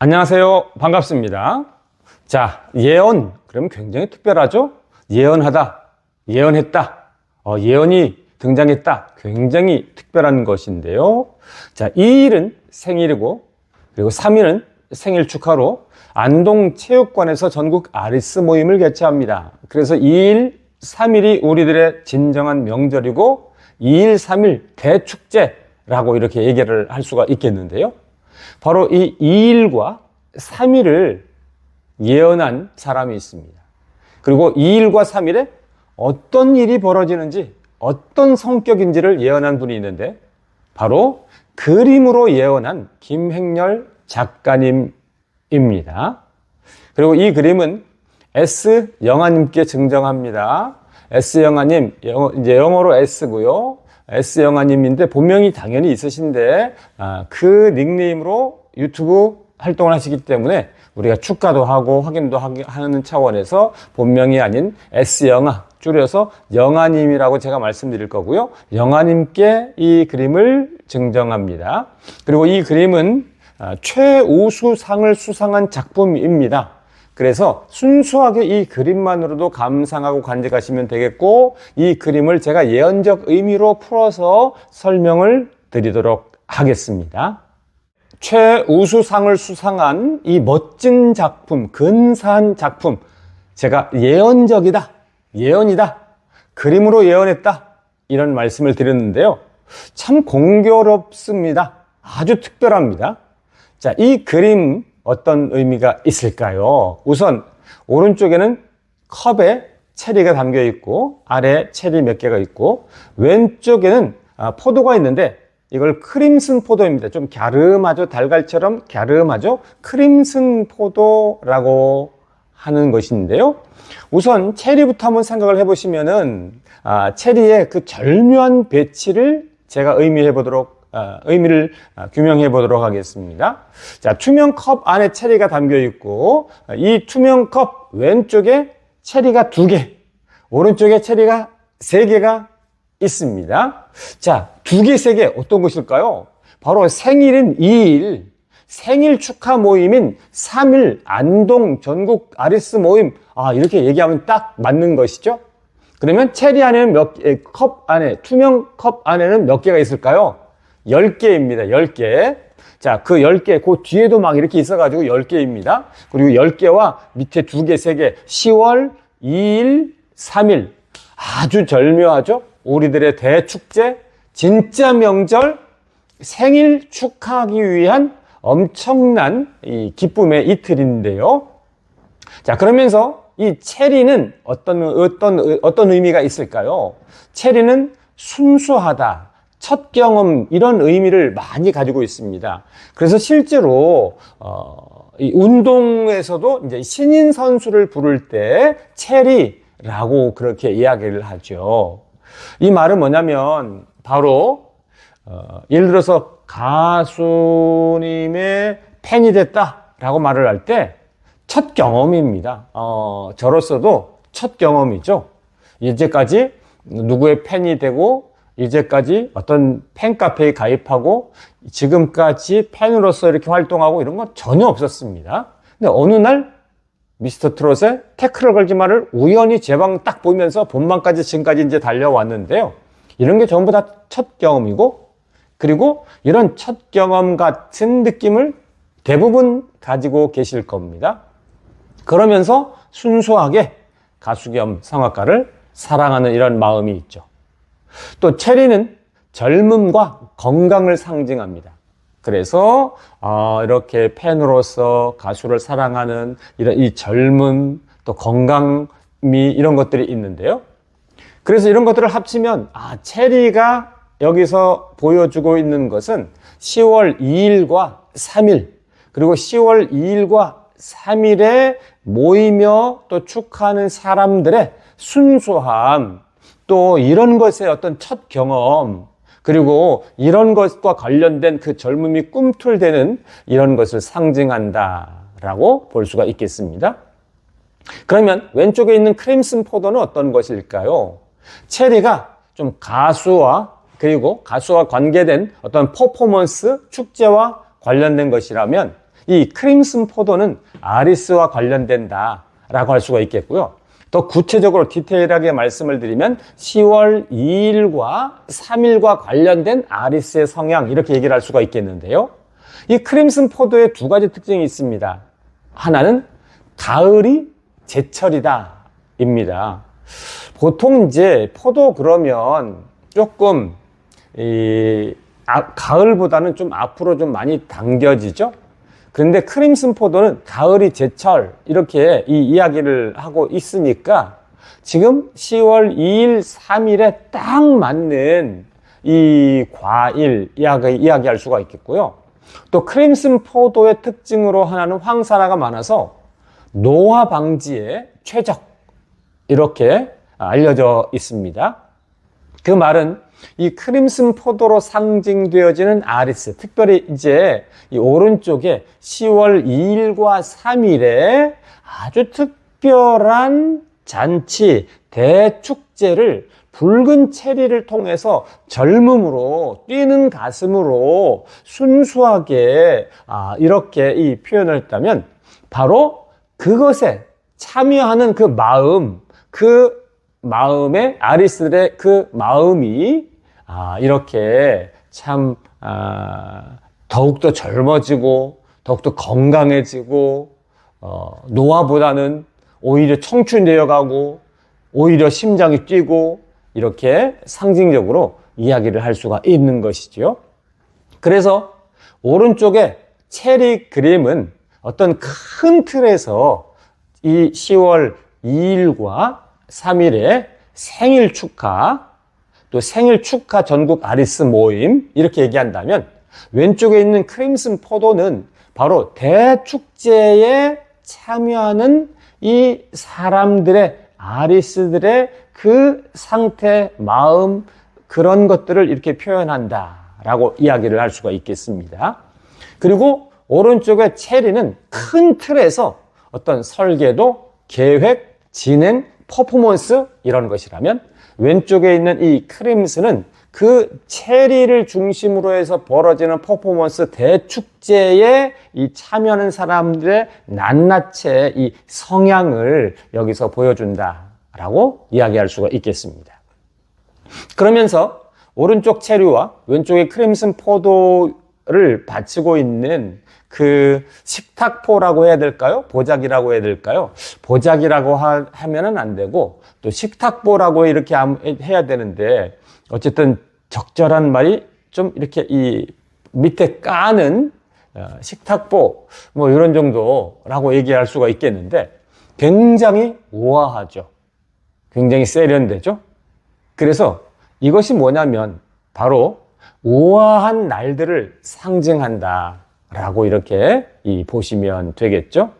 안녕하세요. 반갑습니다. 자, 예언. 그러면 굉장히 특별하죠? 예언하다. 예언했다. 어, 예언이 등장했다. 굉장히 특별한 것인데요. 자, 2일은 생일이고, 그리고 3일은 생일 축하로 안동 체육관에서 전국 아리스 모임을 개최합니다. 그래서 2일, 3일이 우리들의 진정한 명절이고, 2일, 3일 대축제라고 이렇게 얘기를 할 수가 있겠는데요. 바로 이 2일과 3일을 예언한 사람이 있습니다. 그리고 2일과 3일에 어떤 일이 벌어지는지, 어떤 성격인지를 예언한 분이 있는데, 바로 그림으로 예언한 김행렬 작가님입니다. 그리고 이 그림은 S 영아님께 증정합니다. S 영아님, 이제 영어로 S고요. S 영아님인데 본명이 당연히 있으신데 아, 그 닉네임으로 유튜브 활동을 하시기 때문에 우리가 축가도 하고 확인도 하는 차원에서 본명이 아닌 S 영아 줄여서 영아님이라고 제가 말씀드릴 거고요. 영아님께 이 그림을 증정합니다. 그리고 이 그림은 아, 최우수상을 수상한 작품입니다. 그래서 순수하게 이 그림만으로도 감상하고 관직하시면 되겠고 이 그림을 제가 예언적 의미로 풀어서 설명을 드리도록 하겠습니다. 최우수상을 수상한 이 멋진 작품, 근사한 작품, 제가 예언적이다, 예언이다, 그림으로 예언했다, 이런 말씀을 드렸는데요. 참 공교롭습니다. 아주 특별합니다. 자, 이 그림 어떤 의미가 있을까요? 우선 오른쪽에는 컵에 체리가 담겨 있고 아래 체리 몇 개가 있고 왼쪽에는 아, 포도가 있는데 이걸 크림슨 포도입니다. 좀 갸름하죠. 달걀처럼 갸름하죠. 크림슨 포도라고 하는 것인데요. 우선 체리부터 한번 생각을 해보시면은 아, 체리의 그 절묘한 배치를 제가 의미해 보도록 아, 의미를 아, 규명해 보도록 하겠습니다. 자, 투명 컵 안에 체리가 담겨 있고 아, 이 투명 컵 왼쪽에 체리가 두 개, 오른쪽에 체리가 세 개가 있습니다. 자, 두 개, 세 개 어떤 것일까요? 바로 생일인 2일, 생일 축하 모임인 3일 안동 전국 아리스 모임. 아, 이렇게 얘기하면 딱 맞는 것이죠? 그러면 체리 안에는 몇, 개, 컵 안에, 투명 컵 안에는 몇 개가 있을까요? 10개입니다. 10개. 자, 그 10개, 그 뒤에도 막 이렇게 있어가지고 10개입니다. 그리고 10개와 밑에 2개, 3개. 10월 2일, 3일. 아주 절묘하죠? 우리들의 대축제, 진짜 명절, 생일 축하하기 위한 엄청난 이 기쁨의 이틀인데요. 자, 그러면서 이 체리는 어떤, 어떤, 어떤 의미가 있을까요? 체리는 순수하다, 첫 경험, 이런 의미를 많이 가지고 있습니다. 그래서 실제로, 어, 이 운동에서도 이제 신인 선수를 부를 때 체리라고 그렇게 이야기를 하죠. 이 말은 뭐냐면, 바로, 어, 예를 들어서 가수님의 팬이 됐다라고 말을 할 때 첫 경험입니다. 어, 저로서도 첫 경험이죠. 이제까지 누구의 팬이 되고 이제까지 어떤 팬카페에 가입하고 지금까지 팬으로서 이렇게 활동하고 이런 건 전혀 없었습니다. 근데 어느 날 미스터 트롯의 태클을 걸지 말을 우연히 제 방 딱 보면서 본방까지 지금까지 이제 달려왔는데요. 이런 게 전부 다 첫 경험이고 그리고 이런 첫 경험 같은 느낌을 대부분 가지고 계실 겁니다. 그러면서 순수하게 가수 겸 성악가를 사랑하는 이런 마음이 있죠. 또 체리는 젊음과 건강을 상징합니다. 그래서 어, 이렇게 팬으로서 가수를 사랑하는 이런 이 젊음 또 건강미 이런 것들이 있는데요. 그래서 이런 것들을 합치면 아 체리가 여기서 보여주고 있는 것은 10월 2일과 3일 그리고 10월 2일과 3일에 모이며 또 축하하는 사람들의 순수함 또 이런 것의 어떤 첫 경험 그리고 이런 것과 관련된 그 젊음이 꿈틀대는 이런 것을 상징한다라고 볼 수가 있겠습니다. 그러면 왼쪽에 있는 크림슨 포도는 어떤 것일까요? 체리가 좀 가수와 그리고 가수와 관계된 어떤 퍼포먼스, 축제와 관련된 것이라면 이 크림슨 포도는 아리스와 관련된다라고 할 수가 있겠고요. 더 구체적으로 디테일하게 말씀을 드리면 10월 2일과 3일과 관련된 아리스의 성향 이렇게 얘기를 할 수가 있겠는데요. 이 크림슨 포도의 두 가지 특징이 있습니다. 하나는 가을이 제철이다 입니다. 보통 이제 포도 그러면 조금 이 아, 가을보다는 좀 앞으로 좀 많이 당겨지죠. 그런데 크림슨 포도는 가을이 제철 이렇게 이 이야기를 하고 있으니까 지금 10월 2일, 3일에 딱 맞는 이 과일 이야기, 이야기할 수가 있겠고요. 또 크림슨 포도의 특징으로 하나는 황산화가 많아서 노화 방지에 최적 이렇게 알려져 있습니다. 그 말은 이 크림슨 포도로 상징되어지는 아리스, 특별히 이제 이 오른쪽에 10월 2일과 3일에 아주 특별한 잔치, 대축제를 붉은 체리를 통해서 젊음으로 뛰는 가슴으로 순수하게 아, 이렇게 이 표현을 했다면 바로 그것에 참여하는 그 마음, 그 마음의 아리스들의 그 마음이 아, 이렇게 참 아, 더욱더 젊어지고 더욱더 건강해지고 어, 노화보다는 오히려 청춘 되어 가고 오히려 심장이 뛰고 이렇게 상징적으로 이야기를 할 수가 있는 것이지요. 그래서 오른쪽에 체리 그림은 어떤 큰 틀에서 이 10월 2일과 3일에 생일 축하, 또 생일 축하 전국 아리스 모임, 이렇게 얘기한다면, 왼쪽에 있는 크림슨 포도는 바로 대축제에 참여하는 이 사람들의, 아리스들의 그 상태, 마음, 그런 것들을 이렇게 표현한다라고 이야기를 할 수가 있겠습니다. 그리고 오른쪽에 체리는 큰 틀에서 어떤 설계도, 계획, 진행, 퍼포먼스 이런 것이라면 왼쪽에 있는 이 크림스는 그 체리를 중심으로 해서 벌어지는 퍼포먼스 대축제에 이 참여하는 사람들의 낱낱의 이 성향을 여기서 보여준다라고 이야기할 수가 있겠습니다. 그러면서 오른쪽 체리와 왼쪽의 크림슨 포도 를 바치고 있는 그 식탁포라고 해야 될까요? 보자기라고 해야 될까요? 보자기라고 하, 하면은 안 되고 또 식탁보라고 이렇게 해야 되는데 어쨌든 적절한 말이 좀 이렇게 이 밑에 까는 어, 식탁보 뭐 이런 정도라고 얘기할 수가 있겠는데 굉장히 우아하죠. 굉장히 세련되죠. 그래서 이것이 뭐냐면 바로 우아한 날들을 상징한다. 라고 이렇게 보시면 되겠죠.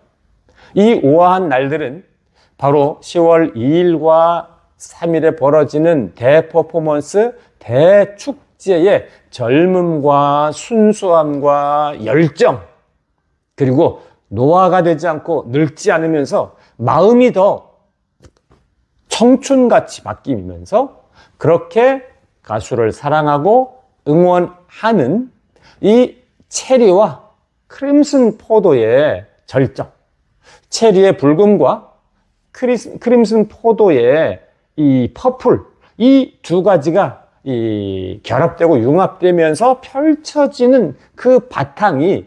이 우아한 날들은 바로 10월 2일과 3일에 벌어지는 대퍼포먼스, 대축제의 젊음과 순수함과 열정, 그리고 노화가 되지 않고 늙지 않으면서 마음이 더 청춘같이 바뀌면서 그렇게 가수를 사랑하고 응원하는 이 체리와 크림슨 포도의 절정, 체리의 붉음과 크림슨 포도의 이 퍼플, 이 두 가지가 이 결합되고 융합되면서 펼쳐지는 그 바탕이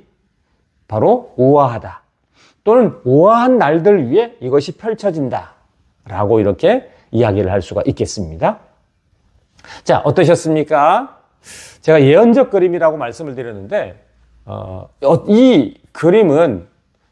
바로 우아하다. 또는 우아한 날들 위에 이것이 펼쳐진다. 라고 이렇게 이야기를 할 수가 있겠습니다. 자, 어떠셨습니까? 제가 예언적 그림이라고 말씀을 드렸는데, 어, 어, 이 그림은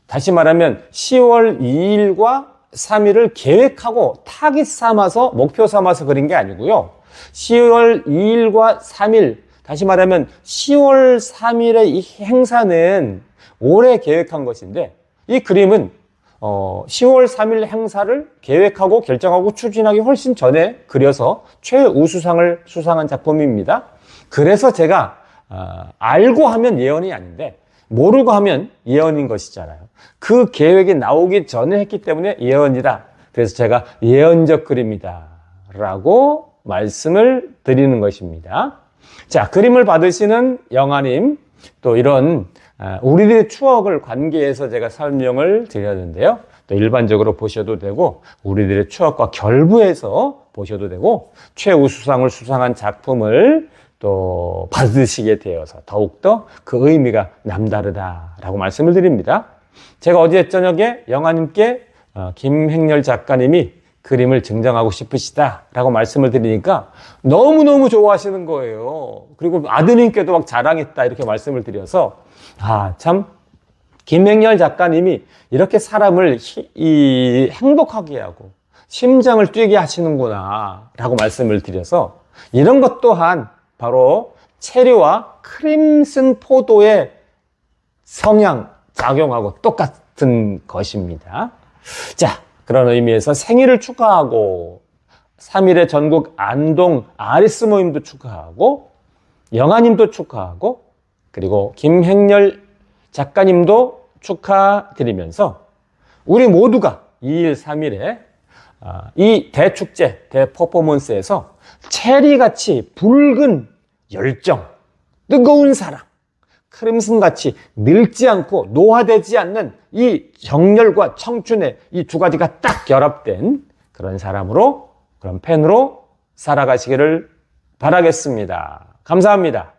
다시 말하면 10월 2일과 3일을 계획하고 타깃 삼아서 목표 삼아서 그린 게 아니고요. 10월 2일과 3일 다시 말하면 10월 3일의 이 행사는 올해 계획한 것인데 이 그림은 어, 10월 3일 행사를 계획하고 결정하고 추진하기 훨씬 전에 그려서 최우수상을 수상한 작품입니다. 그래서 제가 어, 알고 하면 예언이 아닌데 모르고 하면 예언인 것이잖아요. 그 계획이 나오기 전에 했기 때문에 예언이다. 그래서 제가 예언적 그림이다. 라고 말씀을 드리는 것입니다. 자, 그림을 받으시는 영아님, 또 이런 아, 우리들의 추억을 관계해서 제가 설명을 드렸는데요. 또 일반적으로 보셔도 되고 우리들의 추억과 결부해서 보셔도 되고 최우수상을 수상한 작품을 또 받으시게 되어서 더욱더 그 의미가 남다르다라고 말씀을 드립니다. 제가 어제 저녁에 영화님께 어, 김행렬 작가님이 그림을 증정하고 싶으시다라고 말씀을 드리니까 너무너무 좋아하시는 거예요. 그리고 아드님께도 막 자랑했다 이렇게 말씀을 드려서 아, 참 김행렬 작가님이 이렇게 사람을 히- 이 행복하게 하고 심장을 뛰게 하시는구나 라고 말씀을 드려서 이런 것 또한 바로 체리와 크림슨 포도의 성향 작용하고 똑같은 것입니다. 자, 그런 의미에서 생일을 축하하고 3일의 전국 안동 아리스 모임도 축하하고 영아님도 축하하고 그리고 김행렬 작가님도 축하드리면서 우리 모두가 2일, 3일에 아, 이 대축제, 대퍼포먼스에서 체리같이 붉은 열정, 뜨거운 사랑, 크림슨같이 늙지 않고 노화되지 않는 이 정열과 청춘의 이 두 가지가 딱 결합된 그런 사람으로, 그런 팬으로 살아가시기를 바라겠습니다. 감사합니다.